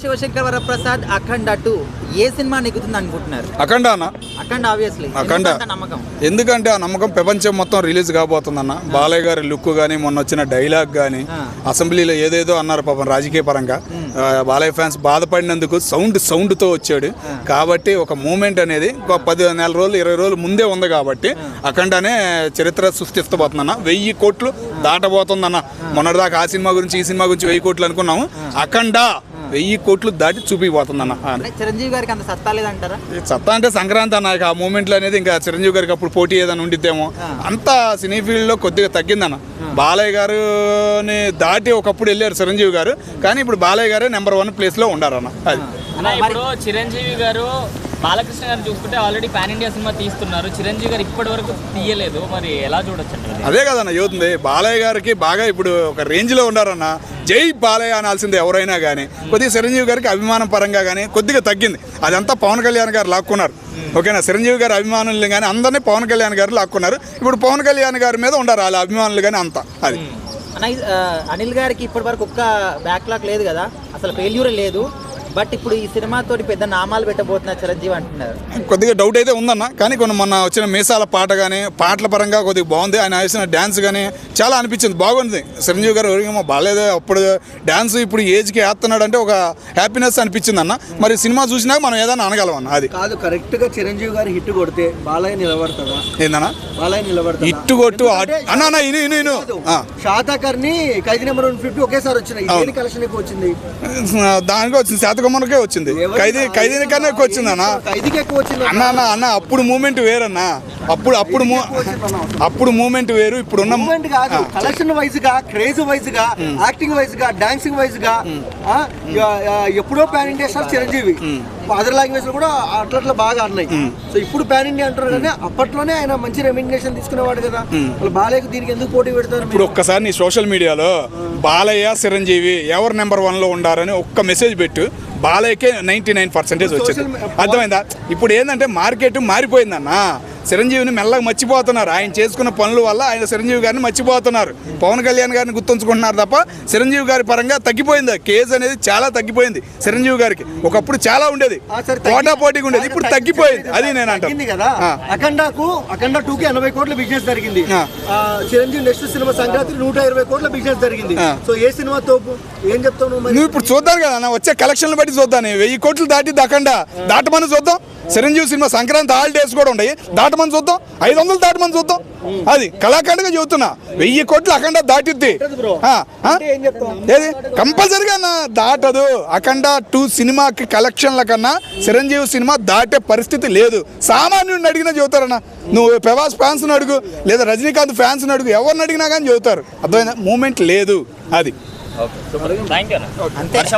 Shivshankar Varaprasad Akhanda two. ఏ cinema నెగ్గుతుంది అనుకుంటున్నారు? అఖండ అన్న అఖండ. ఆబ్వియస్లీ అఖండ. నమ్మకం? ఎందుకంటే ఆ నమ్మకం ప్రపంచం మొత్తం రిలీజ్ కాబోతుందన్న. బాలయ్య గారి లుక్ కానీ మొన్న వచ్చిన డైలాగ్ కానీ. అసెంబ్లీలో ఏదేదో అన్నారు పాపం రాజకీయ పరంగా. బాలయ్య ఫ్యాన్స్ బాధపడినందుకు సౌండ్ సౌండ్తో వచ్చాడు. కాబట్టి ఒక మూమెంట్ అనేది ఒక పది నెల రోజులు ఇరవై రోజులు ముందే ఉంది కాబట్టి అఖండనే చరిత్ర సృష్టిస్తబోతుందన్న. వెయ్యి కోట్లు దాటబోతుందన్న. మొన్నటిదాకా ఆ సినిమా గురించి ఈ సినిమా గురించి వెయ్యి కోట్లు అనుకున్నాము. అఖండ! వెయ్యి కోట్లు దాటి చూపిపోతుందన్న. ఆ. అంటే చిరంజీవి గారికి అంత సత్తా లేదంటారా? సత్తా అంటే సంక్రాంతి అన్న ఇక ఆ మూమెంట్లో అనేది ఇంకా చిరంజీవి గారికి అప్పుడు పోటీ ఏదైనా ఉండిద్దేమో. అంతా సినీ ఫీల్డ్లో కొద్దిగా తగ్గిందన్న. బాలయ్య గారుని దాటి ఒకప్పుడు వెళ్ళారు చిరంజీవి గారు. కానీ ఇప్పుడు బాలయ్య గారే నెంబర్ వన్ ప్లేస్లో ఉండారన్న. అది. అన్న ఇప్పుడు చిరంజీవి గారు బాలకృష్ణ గారిని చూసుకుంటే ఆల్రెడీ పాన్ ఇండియా సినిమా తీస్తున్నారు. చిరంజీవి గారు ఇప్పటి వరకు తీయలేదు. మరి ఎలా చూడొచ్చు అదే కదన్న యూతుంది బాలయ్య గారికి బాగా ఇప్పుడు ఒక రేంజ్లో ఉండారన్న. జై బాలయ్య అనాల్సింది ఎవరైనా కానీ కొద్దిగా చిరంజీవి గారికి అభిమానం పరంగా కానీ కొద్దిగా తగ్గింది. అదంతా పవన్ కళ్యాణ్ గారు లాక్కున్నారు. ఓకేనా? చిరంజీవి గారి అభిమానులు కానీ అందరినీ పవన్ కళ్యాణ్ గారు లాక్కున్నారు. ఇప్పుడు పవన్ కళ్యాణ్ గారి మీద ఉండారు వాళ్ళ అభిమానులు కానీ అంతా. అది. అనిల్ గారికి ఇప్పటి వరకు ఒక్క బ్యాక్లాక్ లేదు కదా? అసలు ఫెయిల్యూర్ లేదు. బట్ ఇప్పుడు ఈ సినిమాతోటి పెద్ద నామాలు పెట్టబోతున్నారు చిరంజీవి అంటున్నారు. కొద్దిగా డౌట్ అయితే ఉందన్న. కానీ కొన్ని మొన్న వచ్చిన మీసాల పాట కానీ పాటల పరంగా కొద్దిగా బాగుంది. ఆయన వేసిన డ్యాన్స్ కానీ చాలా అనిపించింది. బాగుంది. చిరంజీవి గారు ఎవరికేమో బాగాలేదు. అప్పుడు డ్యాన్స్ ఇప్పుడు ఏజ్కి వేస్తున్నాడు అంటే ఒక హ్యాపీనెస్ అనిపించింది అన్న మరి సినిమా చూసినాక మనం ఏదైనా అనగలం అన్న అది. కాదు కరెక్ట్గా చిరంజీవి గారు హిట్ కొడితే బాలయ్య నిలబడతాడా? ఏందన్నా? బాలయ్య నిలబడతాడా? ఇట్టు కొట్టు అన్న అన్న ఇను ఇను ఇను. ఆ. Satakarni Khaidi number one fifty ఒకేసారి వచ్చినాయి. అవును. దేని కలెక్షన్ ఎక్కువ వచ్చింది? దానికి వచ్చింది. శాతకుమ్మరికే వచ్చింది. ఖైదీ ఖైదీ కన్నా ఎక్కువ వచ్చింది అన్న ఖైదీకి ఎక్కువ వచ్చింది అన్న అన్న అన్న అప్పుడు మూమెంట్ వేరన్నా? అప్పుడు అప్పుడు అప్పుడు మూమెంట్ వేరు ఇప్పుడు ఉన్న మూమెంట్ కాదు. కలెక్షన్ వైజ్గా క్రేజ్ వైజ్గా యాక్టింగ్ వైజ్గా డాన్సింగ్ వైజ్గా ఎప్పుడో pan India star Chiranjeevi. Other లాంగ్వేజ్లో కూడా అట్లా బాగా ఆడినాయి. సో ఇప్పుడు పాన్ ఇండియా అంటారు కానీ అప్పట్లోనే ఆయన మంచి రెమ్యునరేషన్ తీసుకునేవాడు కదా. వాళ్ళు బాలయ్యకు దీనికి ఎందుకు పోటీ పెడతారు ఇప్పుడు ఒక్కసారి నీ సోషల్ మీడియాలో బాలయ్య చిరంజీవి ఎవరు నెంబర్ వన్లో ఉండారని ఒక్క మెసేజ్ పెట్టు. బాలయ్యకే నైంటీ నైన్ పర్సెంటేజ్ వచ్చింది. అర్థమైందా? ఇప్పుడు ఏంటంటే మార్కెట్ మారిపోయిందన్న. చిరంజీవిని మెల్లగా మర్చిపోతున్నారు. ఆయన చేసుకున్న పనుల వల్ల ఆయన చిరంజీవి గారిని మర్చిపోతున్నారు. పవన్ కళ్యాణ్ గారిని గుర్తుంచుకుంటున్నారు తప్ప చిరంజీవి గారి పరంగా తగ్గిపోయింది. కేజ్ అనేది చాలా తగ్గిపోయింది చిరంజీవి గారికి. ఒకప్పుడు చాలా ఉండేది. పోటా పోటీగా ఉండేది. ఇప్పుడు తగ్గి- తగ్గిపోయింది. అది నేను అంటాను. కదా. అఖండకు అఖండ టూ కి ఎనభై కోట్ల బిజినెస్ జరిగింది. చిరంజీవి నెక్స్ట్ సినిమా సంక్రాంతి నూట ఇరవై కోట్ల బిజినెస్ జరిగింది. సో ఏ సినిమా తోపు? ఏం చెప్తావు నువ్వు ఇప్పుడు చూద్దాం కదా వచ్చే కలెక్షన్లు బట్టి చూద్దాం వెయ్యి కోట్లు దాటి దక్కండా దాటమని చూద్దాం. చిరంజీవి సినిమా సంక్రాంతి హాలిడేస్ కూడా ఉన్నాయి. దాటమని చూద్దాం. ఐదు వందలు దాటమని చూద్దాం. అది కళాఖండగా చెబుతున్నా. వెయ్యి కోట్లు అఖండ దాటిద్ది. ఏది? కంపల్సరిగా అన్న దాటదు. అఖండ టూ సినిమాకి కలెక్షన్ల కన్నా చిరంజీవి సినిమా దాటే పరిస్థితి లేదు. సామాన్యుడిని అడిగినా చెబుతారన్న. నువ్వు ప్రభాస్ ఫ్యాన్స్ అడుగు లేదా రజనీకాంత్ ఫ్యాన్స్ అడుగు ఎవరిని అడిగినా కానీ చెబుతారు. అర్థమైందా? మూమెంట్ లేదు. అది.